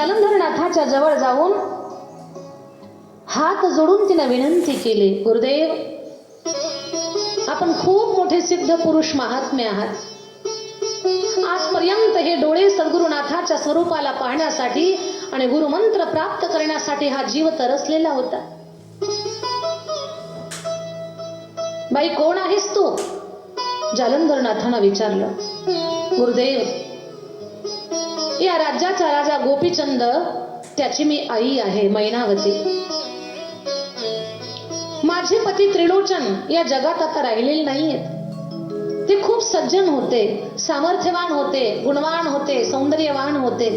जालंधरनाथाच्या जवळ जाऊन हात जोडून तिनं विनंती केली गुरुदेव आपण खूप मोठे सिद्ध पुरुष महात्मे आहात. आजपर्यंत हे डोळे सद्गुरुनाथाच्या स्वरूपाला पाहण्यासाठी आणि गुरुमंत्र प्राप्त करण्यासाठी हा जीव तरसलेला होता. बाई कोण आहेस तू? जालंधरनाथानं विचारलं. गुरुदेव या राज्याचा राजा गोपीचंद त्याची मी आई आहे मैनावती. माझे पती त्रिलोचन या जगात आता राहिलेले नाहीयेत. ते खूप सज्जन होते सामर्थ्यवान होते गुणवान होते सौंदर्यवान होते.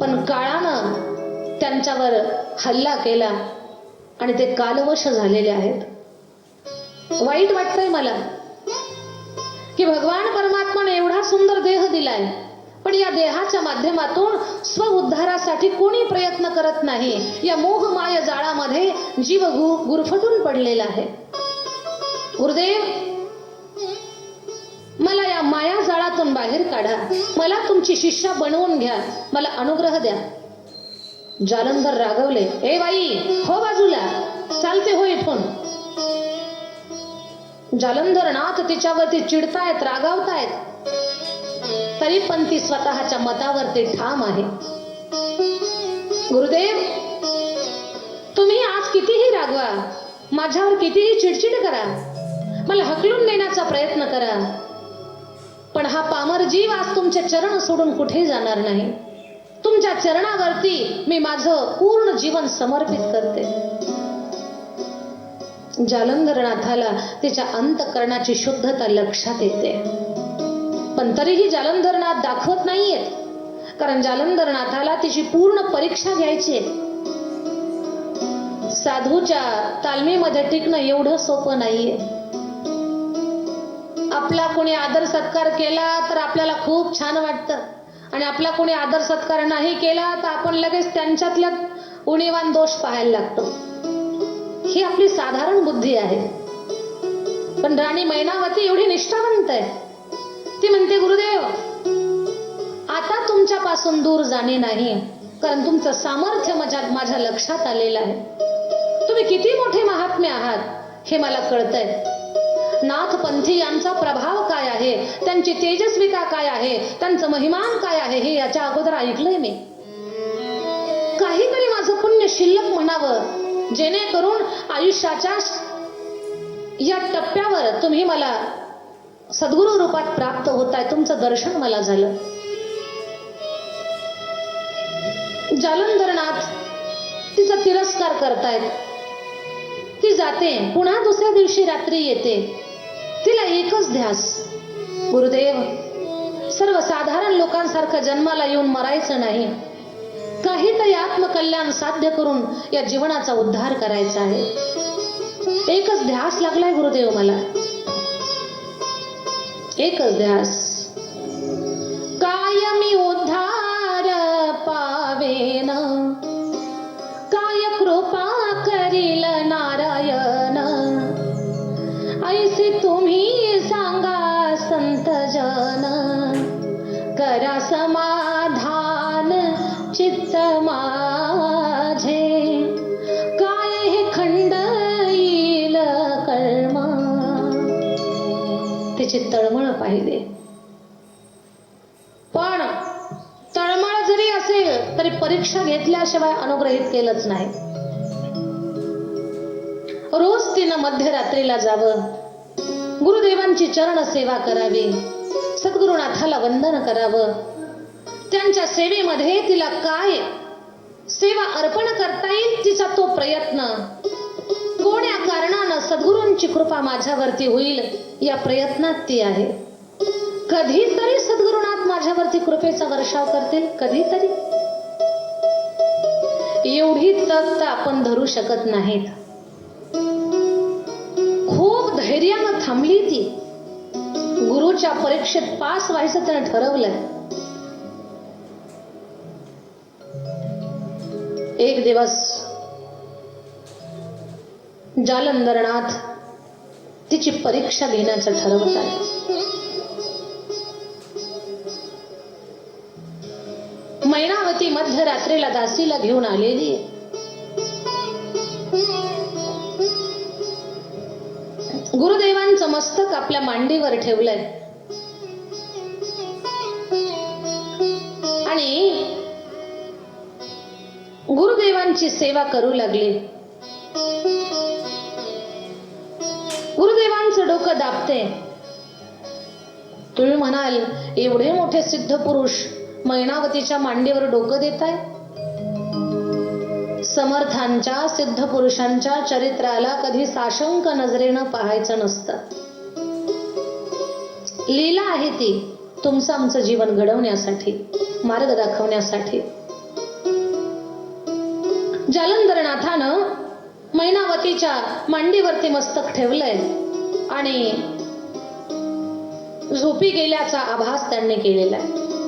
पण काळानं त्यांच्यावर हल्ला केला आणि ते कालवश झालेले आहेत. वाईट वाटतंय मला की भगवान परमात्माने एवढा सुंदर देह दिलाय. पण या देहाच्या माध्यमातून स्व उद्धारासाठी कोणी प्रयत्न करत नाही. या मोहमाय जाळामध्ये जीव गुरफटून पडलेला आहे. गुरुदेव मला या माया जाळातून बाहेर काढा. मला तुमची शिष्या बनवून घ्या. मला अनुग्रह द्या. जालंधर रागवले ए बाई हो बाजूला. चालते हो इथून. जालंधरनाथ तिच्यावरती चिडतायत रागावतायत. तरी पण ती स्वतःच्या मतावरती ठाम आहे. गुरुदेव तुम्ही आज कितीही रागवा माझ्यावर कितीही चिडचिड करा मला हकलून नेण्याचा प्रयत्न करा. पण हा पामर जीव आज तुमचे चरण सोडून कुठे जाणार नाही? तुमच्या चरणावरती मी माझं पूर्ण जीवन समर्पित करते. जालंधरनाथाला तिच्या अंतकरणाची शुद्धता लक्षात येते. पण तरीही जालंधरनाथ दाखवत नाहीयेत. कारण जालंधरनाथाला तिची पूर्ण परीक्षा घ्यायची आहे. साधूच्या तालमीमध्ये टिकणं एवढं सोपं नाहीये. आपला कोणी आदर सत्कार केला तर आपल्याला खूप छान वाटतं. आणि आपला कोणी आदर सत्कार नाही केला तर आपण लगेच त्यांच्यातल्या उणीवान दोष पाहायला लागतो. ही आपली साधारण बुद्धी आहे. पण राणी मैनावती एवढी निष्ठावंत आहे. ती म्हणते गुरुदेव आता तुमच्यापासून दूर जाणे नाही कारण तुमचं सामर्थ्य माझ्या माझ्या लक्षात आलेलं आहे. तुम्ही किती मोठे महात्मे आहात हे मला कळतंय. नाथपंथी यांचा प्रभाव काय आहे त्यांची तेजस्विता काय आहे त्यांचं महिमान काय आहे हे याच्या अगोदर ऐकलंय मी. काहीतरी माझं पुण्य शिल्लक म्हणावं जेणेकरून आयुष्याच्या या टप्प्यावर तुम्ही मला सद्गुरु रूपात प्राप्त होत आहे तुमचं दर्शन मला झालं. जालंधरनाथ तिचा तिरस्कार करतायत. ती जाते पुन्हा दुसऱ्या दिवशी रात्री येते. तिला एकच ध्यास. गुरुदेव सर्वसाधारण लोकांसारखं जन्माला येऊन मरायचं नाही. काहीतरी आत्मकल्याण साध्य करून या जीवनाचा उद्धार करायचा आहे. एकच ध्यास लागलाय गुरुदेव मला. एकच ध्यास परीक्षा घेतल्याशिवाय अनुग्रहित केलंच नाही. रोज तिनं मध्यरात्रीला जावं. गुरुदेवांची चरण सेवा करावी. सद्गुरुनाथाला वंदन करावं. त्यांच्या सेवेमध्ये तिला काय सेवा अर्पण करता येईल तिचा तो प्रयत्न. कोण्या कारणानं सद्गुरूंची कृपा माझ्यावरती होईल या प्रयत्नात ती आहे. कधीतरी सद्गुरुनाथ माझ्यावरती कृपेचा वर्षाव करतील कधीतरी. एवढी तक आपण धरू शकत नाहीत. खूप धैर्यानं थांबली ती. गुरुच्या परीक्षेत पास व्हायचं त्यानं ठरवलंय. एक दिवस जालंधरणात तिची परीक्षा घेण्याचं ठरवत आहे. मैनावती मध्यरात्रीला दासीला घेऊन आलेली आहे. गुरुदेवांचं मस्तक आपल्या मांडीवर ठेवलंय. आणि गुरुदेवांची सेवा करू लागली. गुरुदेवांचं डोकं दाबते. तुम्ही म्हणाल एवढे मोठे सिद्ध पुरुष मैनावतीच्या मांडीवर डोकं देत आहे. समर्थांच्या सिद्ध पुरुषांच्या चरित्राला कधी साशंक नजरेनं पाहायचं नसतं. लीला आहे ती तुमचं आमचं जीवन घडवण्यासाठी मार्ग दाखवण्यासाठी. जालंधरनाथानं मैनावतीच्या मांडीवरती मस्तक ठेवलंय आणि झोपी गेल्याचा आभास त्यांनी केलेला आहे.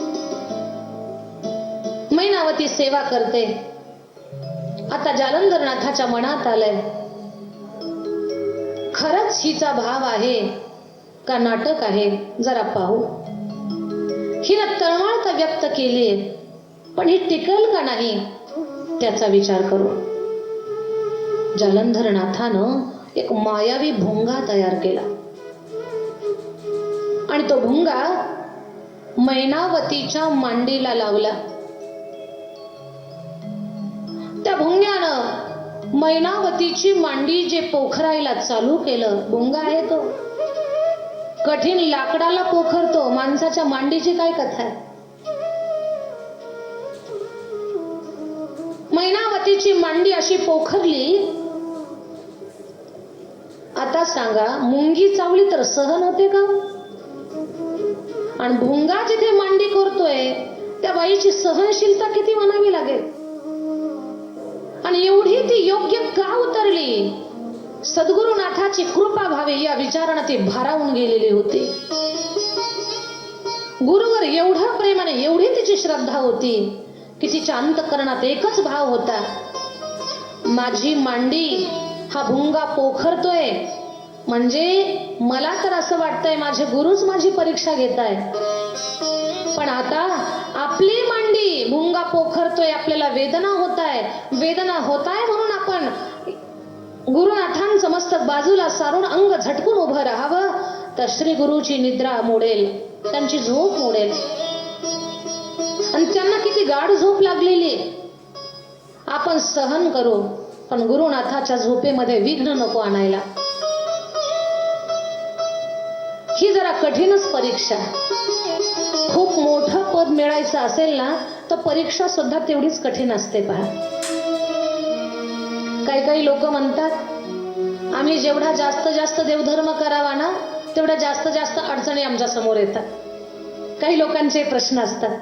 मैनावती सेवा करते. आता जालंधरनाथाच्या मनात आलंय. खरंच हिचा भाव आहे का नाटक आहे? जरा पाहू. हिनं तळमळ व्यक्त केली पण ही टिकल का नाही? त्याचा विचार करू. जालंधरनाथानं एक मायावी भोंगा तयार केला. आणि तो भोंगा मैनावतीच्या मांडीला लावला. त्या भोंग्यानं मैनावतीची मांडी जे पोखरायला चालू केलं भुंगा आहे तो. कठीण लाकडाला पोखरतो माणसाच्या मांडीची काय कथा आहे? मैनावतीची मांडी अशी पोखरली आता सांगा मुंगी चावली तर सहन होते का? आणि भुंगा जिथे मांडी करतोय त्या बाईची सहनशीलता किती म्हणावी लागेल? एवढी ती योग्य का उतरली? सद्गुरुनाथाची कृपा भावे या विचारानं ते भारावून गेलेली होती. गुरुवर एवढं प्रेमाने एवढी तिची श्रद्धा होती की तिच्या अंतकरणात एकच भाव होता. माझी मांडी हा भुंगा पोखरतोय. म्हणजे मला तर असं वाटतंय माझे गुरुच माझी परीक्षा घेत आहे पण आता आपली मांडी भुंगा पोखरतोय आपल्याला वेदना होत आहे वेदना होत आहे म्हणून आपण गुरुनाथांचं मस्तक बाजूला सारून अंग झटकून उभं राहावं. तर श्री गुरुची निद्रा मोडेल त्यांची झोप मोडेल. आणि त्यांना किती गाढ झोप लागलेली. आपण सहन करू पण गुरुनाथाच्या झोपेमध्ये विघ्न नको आणायला. ही जरा कठीणच परीक्षा. आहे मिळायचं असेल ना तर परीक्षा सुद्धा तेवढीच कठीण असते पहा. काही काही लोक म्हणतात आम्ही जेवढा जास्त जास्त देवधर्म करावा ना तेवढ्या जास्त जास्त अडचणी आमच्यासमोर येतात. काही लोकांचे प्रश्न असतात.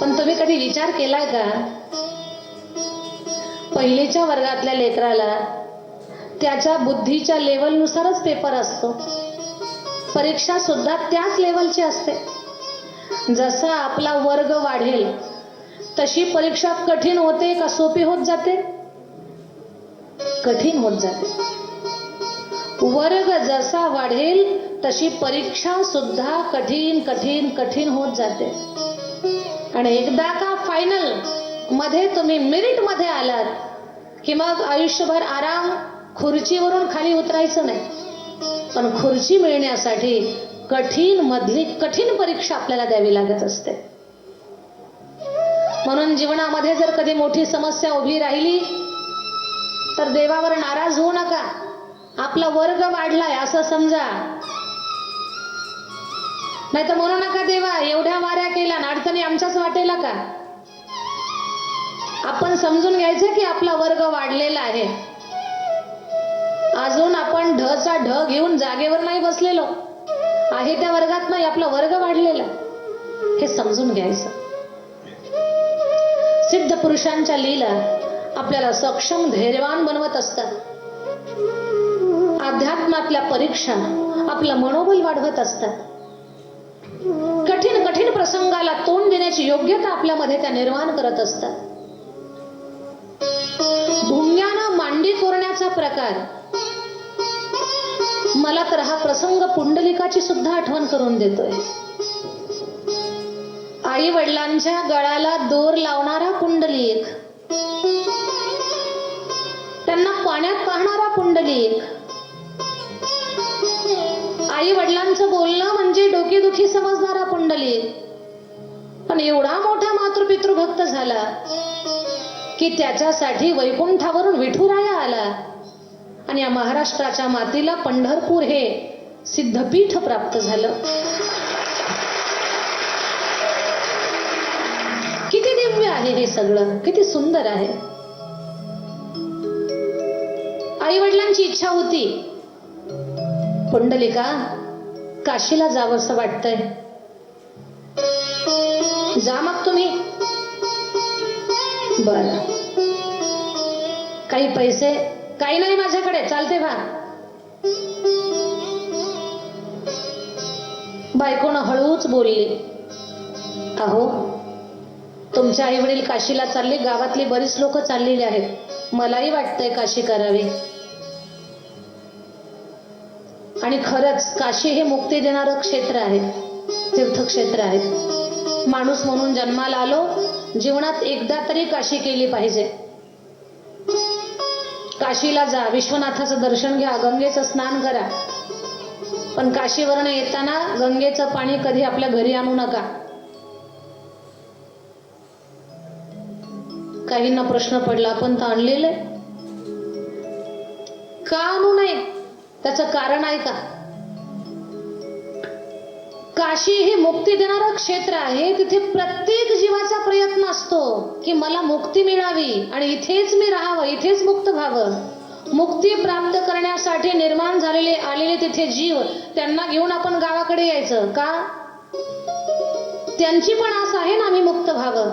पण तुम्ही कधी विचार केलाय का? पहिलीच्या वर्गातल्या लेकराला त्याच्या बुद्धीच्या लेवलनुसारच पेपर असतो. परीक्षा सुद्धा त्याच लेवलची असते. जसा आपला वर्ग वाढेल तशी परीक्षा कठीण होते का सोपी होत जाते? कठीण होत जाते. वर्ग जसा वाढेल तशी परीक्षा सुद्धा कठीण कठीण कठीण होत जाते. आणि एकदा का फायनलमध्ये तुम्ही मेरिटमध्ये आलात की मग आयुष्यभर आराम खुर्चीवरून खाली उतरायचं नाही. पण खुर्ची मिळण्यासाठी कठीण मधली कठीण परीक्षा आपल्याला द्यावी लागत असते. म्हणून जीवनामध्ये जर कधी मोठी समस्या उभी राहिली तर देवावर नाराज होऊ नका. आपला वर्ग वाढलाय असं समजा. नाही तर म्हणू नका देवा एवढ्या वाऱ्या केल्या आणि अडचणी आमच्याच वाटेला का? आपण समजून घ्यायचं की आपला वर्ग वाढलेला आहे. अजून आपण ढचा ढ घेऊन जागेवर नाही बसलेलो. आहे त्या वर्गात नाही आपला वर्ग वाढलेला हे समजून घ्यायचं. सिद्ध पुरुषांच्या लीला आपल्याला सक्षम धैर्यवान बनवत असतात. अध्यात्मातल्या परीक्षा आपलं मनोबल वाढवत असतात. कठीण कठीण प्रसंगाला तोंड देण्याची योग्यता आपल्यामध्ये त्या निर्माण करत असतात. भुंग्यानं मांडी कोरण्याचा प्रकार मला तर हा प्रसंग पुंडलिकाची सुद्धा आठवण करून देतोय. आई वडिलांच्या गळाला दोर लावणारा पुंडलिक त्यांना पाण्यात पाहणारा पुंडलिक आई वडिलांचं बोलणं म्हणजे डोकेदुखी समजणारा पुंडलिक पण एवढा मोठा मातृपितृ भक्त झाला की त्याच्यासाठी वैकुंठावरून विठुराया आणि या महाराष्ट्राच्या मातीला पंढरपूर हे सिद्धपीठ प्राप्त झालं. किती दिव्य आहे हे सगळं? किती सुंदर आहे. आई वडिलांची इच्छा होती. पुंडलिका काशीला जावंसं वाटतंय. जा मग तुम्ही. बर. काही पैसे? काही नाही माझ्याकडे. चालते भा बायकोनं हळूच बोलली अहो तुमचे आई वडील काशीला चालले गावातली बरीच लोक चाललेली आहेत. मलाही वाटतंय काशी करावी. आणि खरंच काशी हे मुक्ती देणारं क्षेत्र आहे तीर्थक्षेत्र आहे. माणूस म्हणून जन्माला आलो जीवनात एकदा तरी काशी केली पाहिजे. काशीला जा. विश्वनाथाचं दर्शन घ्या. गंगेचं स्नान करा. पण काशीवरनं येताना गंगेचं पाणी कधी आपल्या घरी आणू नका. काहींना प्रश्न पडला आपण तर आणलेलं आहे. का आणू नये? त्याचं कारण आहे का? काशी हे मुक्ती देणारं क्षेत्र आहे. तिथे प्रत्येक जीवाचा प्रयत्न असतो की मला मुक्ती मिळावी आणि इथेच मी राहावं इथेच मुक्त व्हावं. मुक्ती प्राप्त करण्यासाठी निर्माण झालेले आलेले तिथे जीव त्यांना घेऊन आपण गावाकडे यायचं. का? त्यांची पण आस आहे ना आम्ही मुक्त व्हावं.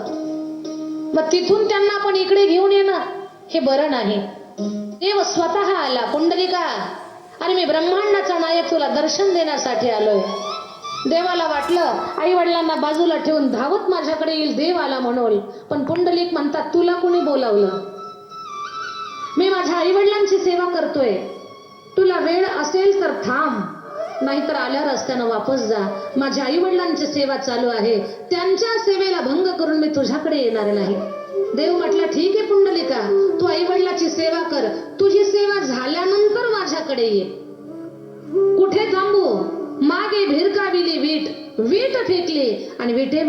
मग तिथून त्यांना आपण इकडे घेऊन येणं हे बरं नाही. देव स्वतः आला पुंडलिका. आणि मी ब्रह्मांडाचा नायक तुला दर्शन देण्यासाठी आलोय. देवाला वाटलं आई वडिलांना बाजूला ठेवून धावत माझ्याकडे येईल देव आला म्हणून. पण पुंडलिक म्हणतात तुला कुणी बोलावलं? मी माझ्या आई वडिलांची सेवा करतोय. तुला वेळ असेल तर थांब. नाहीतर आल्या रस्त्यानं वापस जा. माझ्या आई वडिलांची सेवा चालू आहे. त्यांच्या सेवेला भंग करून मी तुझ्याकडे येणार नाही. देव म्हटलं ठीक आहे पुंडलिका. तू आई वडिलाची सेवा कर. तुझी सेवा झाल्यानंतर माझ्याकडे ये. कुठे थांबू? मागे भिरकाविली वीट. वीट फेकली आणि विटेवर